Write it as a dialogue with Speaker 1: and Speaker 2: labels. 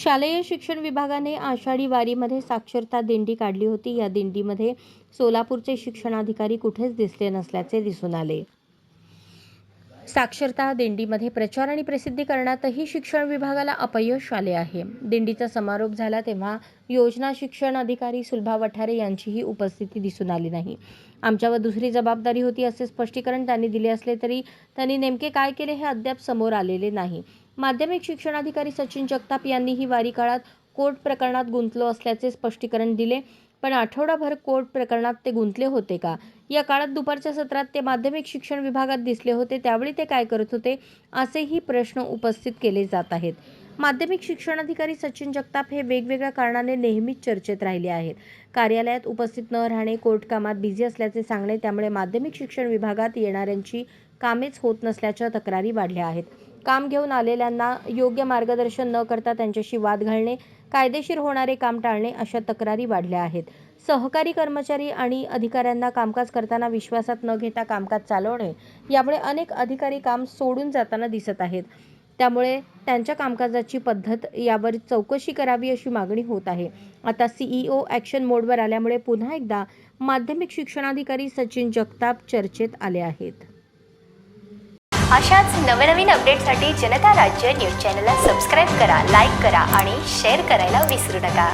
Speaker 1: शालेय शिक्षण विभागाने आषाढी वारीमध्ये साक्षरता दिंडी काढली होती. या दिंडीमध्ये सोलापूरचे शिक्षणाधिकारी कुठेच दिसले नसल्याचे दिसून आले. साक्षरता दिंडीमध्ये प्रचार आणि प्रसिद्धी करण्यातही शिक्षण विभागाला अपयश आले आहे. दिंडीचा समारोप झाला तेव्हा योजना शिक्षण अधिकारी सुलभा वठारे यांचीही उपस्थिती दिसून आली नाही. आमच्यावर दुसरी जबाबदारी होती असे स्पष्टीकरण त्यांनी दिले असले तरी त्यांनी नेमके काय केले हे अद्याप समोर आलेले नाही. माध्यमिक शिक्षणाधिकारी सचिन जगताप यांनी ही वारी काळात कोर्ट प्रकरणात गुंतलो असल्याचे स्पष्टीकरण दिले. पण आठवडाभर कोर्ट प्रकरणात ते गुंतले होते का? या काळात दुपारच्या सत्रात ते माध्यमिक शिक्षण विभागात दिसले होते त्यावेळी ते काय करत होते? असेही प्रश्न उपस्थित केले जात आहेत. माध्यमिक शिक्षणाधिकारी सचिन जगताप हे वेगवेगळ्या कारणाने नेहमीच चर्चेत राहिले आहेत. कार्यालयात उपस्थित न राहणे कोर्टकामात बिझी असल्याचे सांगणे त्यामुळे माध्यमिक शिक्षण विभागात येणाऱ्यांची कामेच होत नसल्याच्या तक्रारी वाढल्या आहेत. काम घेऊन आलेल्यांना योग्य मार्गदर्शन न करता त्यांच्याशी वाद घालणे कायदेशीर होणारे काम टाळणे अशा तक्रारी वाढल्या आहेत. सहकारी कर्मचारी आणि अधिकाऱ्यांना कामकाज करताना विश्वासात न घेता कामकाज चालवणे यामुळे अनेक अधिकारी काम सोडून जाताना दिसत आहेत. त्यामुळे त्यांच्या कामकाजाची पद्धत यावर चौकशी करावी अशी मागणी होत आहे. आता सीईओ ॲक्शन मोडवर आल्यामुळे पुन्हा एकदा माध्यमिक शिक्षणाधिकारी सचिन जगताप चर्चेत आले आहेत.
Speaker 2: अशाच नवनवीन अपडेटसाठी जनता राज्य न्यूज चॅनलला सबस्क्राईब करा लाईक करा आणि शेअर करायला विसरू नका.